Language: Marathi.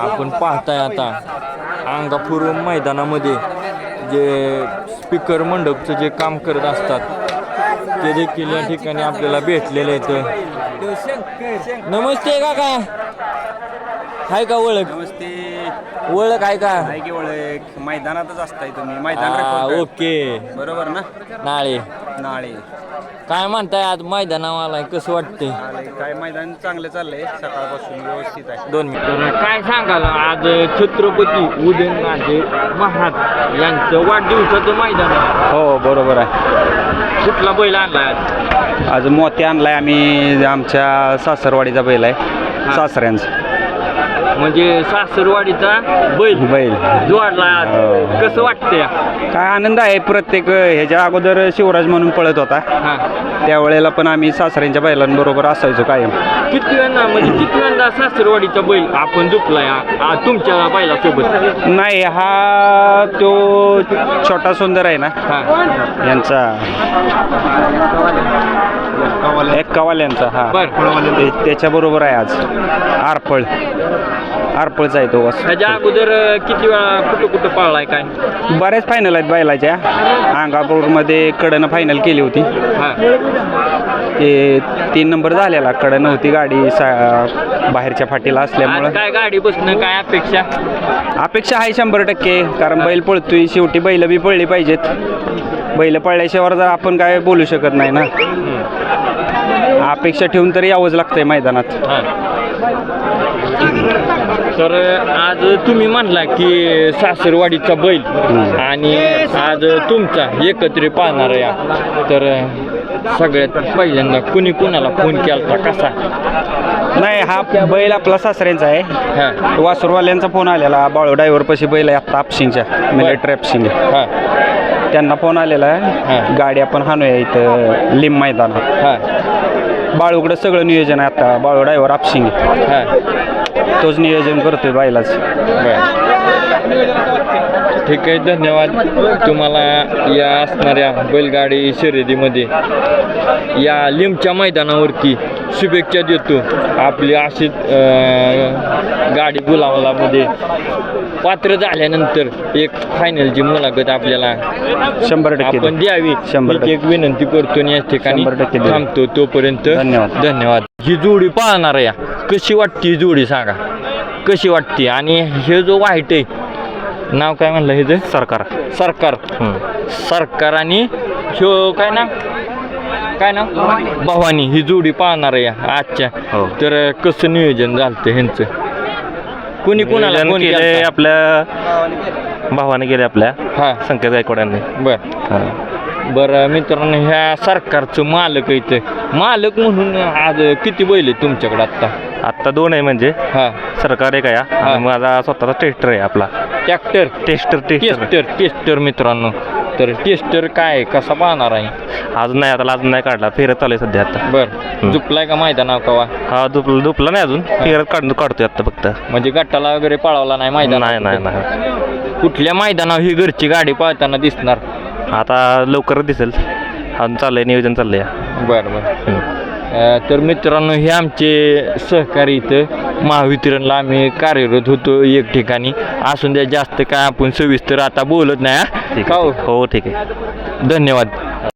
आपण पाहताय आता अंगापूर मैदानामध्ये जे स्पीकर मंडपचं जे काम करत असतात ते देखील या ठिकाणी आपल्याला भेटलेले आहेत. नमस्ते काका. हाय का ओळख? नमस्ते. ओळख आहे का? ओळख. मैदानातच असताय तुम्ही. मैदान. ओके. बरोबर ना? नाळे. नाळे. काय म्हणताय आज मैदानावाला? कसं वाटतंय? काय मैदान चांगलं चाललंय सकाळपासून व्यवस्थित आहे. दोन मिनिट. काय सांगाल आज छत्रपती उदयनराजे महाराज यांचं वाढदिवसाचं मैदान आहे. हो बरोबर आहे. कुठला बैल आणलाय आज? आज मोती आणलाय आम्ही आमच्या सासरवाडीचा बैल आहे. सासऱ्यांचा. म्हणजे सासरवाडीचा बैल. बैल. जोडला. आज हो. कसं वाटतंय? काय आनंद आहे प्रत्येक ह्याच्या अगोदर शिवराज म्हणून पळत होता. हा. त्यावेळेला पण आम्ही सासऱ्यांच्या बैलांबरोबर असायचो कायम. किती वेळा म्हणजे किती वेळा सासरवाडीचा बैल आपण झुकलाय आ- आ- तुमच्या बैलासोबत? नाही हा तो छोटा सुंदर आहे ना. हा. यांचा. एक कवाल्यांचा हा. बर. त्याच्या बरोबर आहे आज. आरफळ. आरफळचा आहे तो वास. ह्याच्या अगोदर अं, किती वेळा कुठं कुठं पाळलाय काय? बऱ्याच फायनल आहेत बैलाच्या. अंगापूरमध्ये कडनं फायनल केली होती. हा. ते तीन नंबर झालेला. कडं नव्हती गाडी सा बाहेरच्या फाटीला आज असल्यामुळं काय गाडी बसणं काय अपेक्षा? अपेक्षा आहे शंभर टक्के. कारण बैल पळतोय. शेवटी बैल बी पळली पाहिजेत. बैल पळल्याशिवाय जर आपण काय बोलू शकत नाही ना. अपेक्षा ठेवून तरी यावंच लागतंय मैदानात. तर आज तुम्ही म्हणला की सासरवाडीचा बैल आणि आज तुमचा एकत्रित पाहणार आहे तर सगळ्यात पहिल्यांदा कुणी कुणाला फोन केला कसा? नाही हा बैल आपला सासऱ्यांचा आहे. हा. वासुरवाल्यांचा फोन आलेला. बाळू ड्रायव्हर पशी बैल आहे आत्ता आपशिंगच्या. म्हणजे ट्रॅप सिंग हा. त्यांना फोन आलेला. आहे. गाडी आपण हाणूया इथं लिम मैदानात. हा. बाळूकडं सगळं नियोजन आहे आता. बाळू ड्रायव्हर आपशिंग. तोच नियोजन करतोय बरं. ठीक आहे धन्यवाद. तुम्हाला या असणाऱ्या बैलगाडी शर्यतीमध्ये या लिमच्या मैदानावरती शुभेच्छा देतो. आपली अशीच अं, गाडी गुलावलामध्ये पात्र झाल्यानंतर एक फायनलची मुलाखत आपल्याला शंभर टक्के आपण द्यावी. शंभर एक विनंती करतो आणि या ठिकाणी. थांबतो तोपर्यंत. धन्यवाद. धन्यवाद. ही जोडी पाहणार आहे कशी वाटते ही जोडी सांगा. कशी वाटते? आणि हे जो वाईट आहे नाव काय म्हणलं हे सरकार. सरकार. सरकार आणि ह्यो काय ना काय ना भवानी. ही जोडी पाहणार आहे आजच्या. हो. तर कसं नियोजन झालं ह्यांचं? कुणी कुणाला केलता? आपल्या भावाने केले आपल्या हा. संकेत गायकवाडांनी. बर. हा. बरं मित्रांनो ह्या सरकारचं मालक आहे इथं. मालक म्हणून आज किती बैल आहेत तुमच्याकडे आत्ता? आत्ता दोन आहे म्हणजे. हा. सरकार एक आहे हा. आणि माझा स्वतःचा टेस्टर आहे आपला. Tractor tester tester tester tester मित्रांनो. तर टेस्टर काय? कसा पाहणार आहे? अजून नाही आता अजून नाही काढला. फेरत चालू आहे सध्या आता. बर. झुपलाय का मैदानाव कवा? हा दुपला दुपला नाही अजून. फेरत काढ काढतोय आता फक्त. म्हणजे गट्टाला वगैरे पळवला नाही मैदान नाही नाही नाही. कुठल्या मैदानावर ही घरची गाडी पळताना दिसणार? आता लवकरच दिसेल. अजून चाललंय नियोजन चाललंय. बर बर. तर मित्रांनो हे आमचे सहकारी इथं महावितरणला आम्ही कार्यरत होतो एक ठिकाणी. असून द्या जास्त काय आपण सविस्तर आता बोलत नाही हा? ठीक हो ठीक आहे. धन्यवाद.